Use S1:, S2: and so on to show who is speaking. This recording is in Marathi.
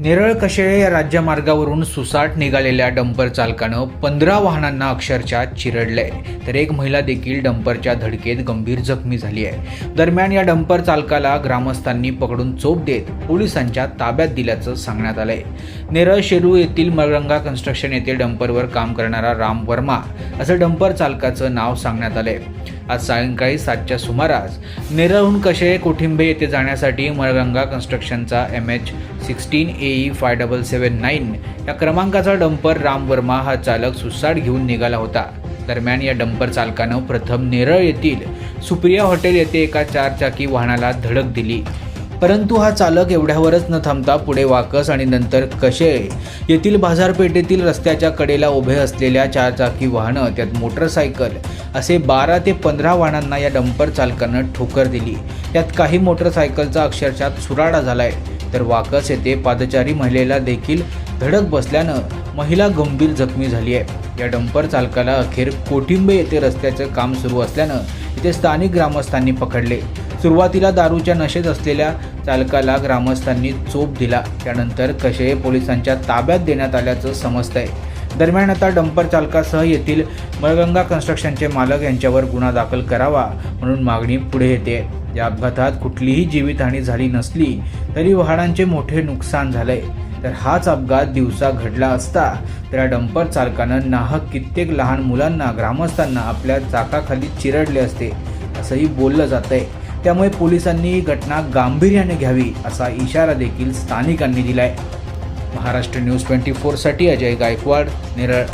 S1: नेरळ कशेळे या राज्यमार्गावरून सुसाट निघालेल्या डंपर चालकानं पंधरा वाहनांना अक्षरशः चिरडलंय. तर एक महिला देखील डंपरच्या धडकेत गंभीर जखमी झाली आहे. दरम्यान या डंपर चालकाला ग्रामस्थांनी पकडून चोप देत पोलिसांच्या ताब्यात दिल्याचं सांगण्यात आलंय. नेरळ शेरू येथील मरंगा कन्स्ट्रक्शन येथे डंपरवर काम करणारा राम वर्मा असं डंपर चालकाचं नाव सांगण्यात आलंय. आज सायंकाळी सातच्या सुमारास नेरळहून कशे कोठिंबे येथे जाण्यासाठी Malganga कन्स्ट्रक्शनचा M H sixteen A E five double seven nine या क्रमांकाचा डंपर राम वर्मा हा चालक सुसाट घेऊन निघाला होता. दरम्यान या डंपर चालकानं प्रथम नेरळ येथील सुप्रिया हॉटेल येथे एका चारचाकी वाहनाला धडक दिली. परंतु हा चालक एवढ्यावरच न थांबता पुढे वाकस आणि नंतर कशे येथील बाजारपेठेतील रस्त्याच्या कडेला उभे असलेल्या चारचाकी वाहनं त्यात मोटरसायकल असे बारा ते पंधरा वाहनांना या डंपर चालकानं ठोकर दिली. त्यात काही मोटरसायकलचा अक्षरशः सुराडा झालाय. तर वाकस येथे पादचारी महिलेला देखील धडक बसल्यानं महिला गंभीर जखमी झाली आहे. या डंपर चालकाला अखेर कोठिंबे येथे रस्त्याचं काम सुरू असल्यानं इथे स्थानिक ग्रामस्थांनी पकडले. सुरुवातीला दारूच्या नशेत असलेल्या चालकाला ग्रामस्थांनी चोप दिला. त्यानंतर कशे पोलिसांच्या ताब्यात देण्यात आल्याचं समजतंय. दरम्यान आता डंपर चालकासह येथील मळगंगा कन्स्ट्रक्शनचे मालक यांच्यावर गुन्हा दाखल करावा म्हणून मागणी पुढे येते. या अपघातात कुठलीही जीवितहानी झाली नसली तरी वाहनांचे मोठे नुकसान झालंय. तर हाच अपघात दिवसा घडला असता तर या डंपर चालकानं नाहक कित्येक लहान मुलांना ग्रामस्थांना आपल्या चाकाखाली चिरडले असते असंही बोललं जात आहे त्यामुळे पोलिसांनी ही घटना गांभीर्याने घ्यावी असा इशारा देखील स्थानिकांनी दिलाय. महाराष्ट्र न्यूज ट्वेंटी फोरसाठी अजय गायकवाड नेरळ